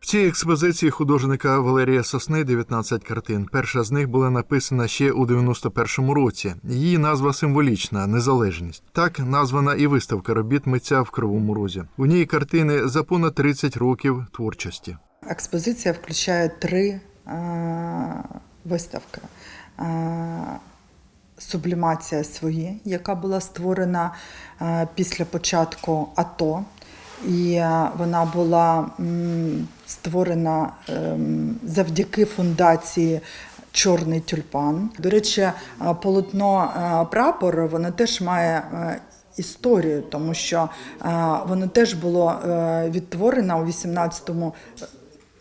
В цій експозиції художника Валерія Сосни 19 картин. Перша з них була написана ще у 91-му році. Її назва символічна незалежність. Так названа і виставка робіт митця в Кривому Розі. У ній картини за понад 30 років творчості. Експозиція включає три е, виставки. Е, Сублімація свої, яка була створена е, після початку АТО, і е, вона була створена ем, завдяки фундації Чорний тюльпан. До речі, е, полотно е, прапор воно теж має історію, тому що воно теж було відтворено у 18-му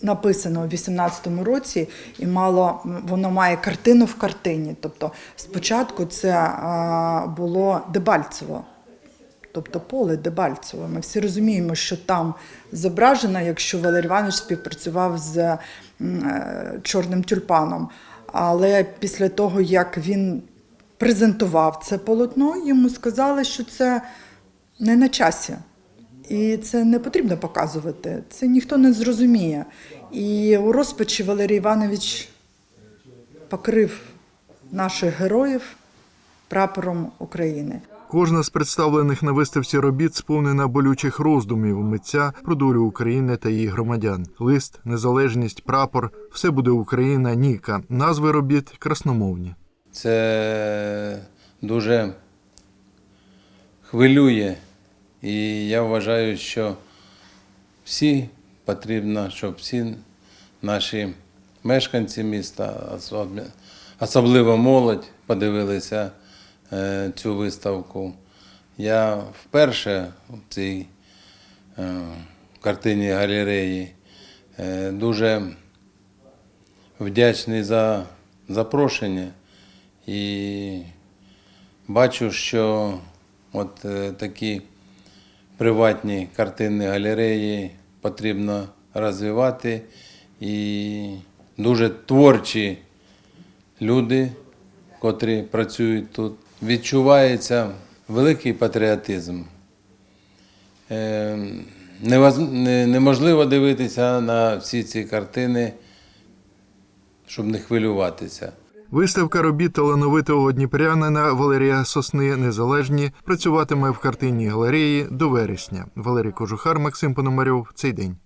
написано у 18-му році, і мало воно має картину в картині. Тобто, спочатку це було Дебальцево. Тобто поле Дебальцево. Ми всі розуміємо, що там зображено, якщо Валерій Іванович співпрацював з е, чорним тюльпаном. Але після того, як він презентував це полотно, йому сказали, що це не на часі. І це не потрібно показувати, це ніхто не зрозуміє. І у розпачі Валерій Іванович покрив наших героїв прапором України. Кожна з представлених на виставці робіт сповнена болючих роздумів митця про долю України та її громадян. Лист, незалежність, прапор все буде Україна, Ніка. Назви робіт красномовні. Це дуже хвилює. І я вважаю, що всі потрібно, щоб всі наші мешканці міста, особливо молодь, подивилися цю виставку. Я вперше в цій е, картині галереї е, дуже вдячний за запрошення і бачу, що от е, такі приватні картинні галереї потрібно розвивати і дуже творчі люди, котрі працюють тут. Відчувається великий патріотизм. Е, Неможливо дивитися на всі ці картини, щоб не хвилюватися. Виставка робіт талановитого дніпрянина Валерія Сосни Незалежні працюватиме в картинній галереї до вересня. Валерій Кожухар, Максим Пономарьов. Цей день.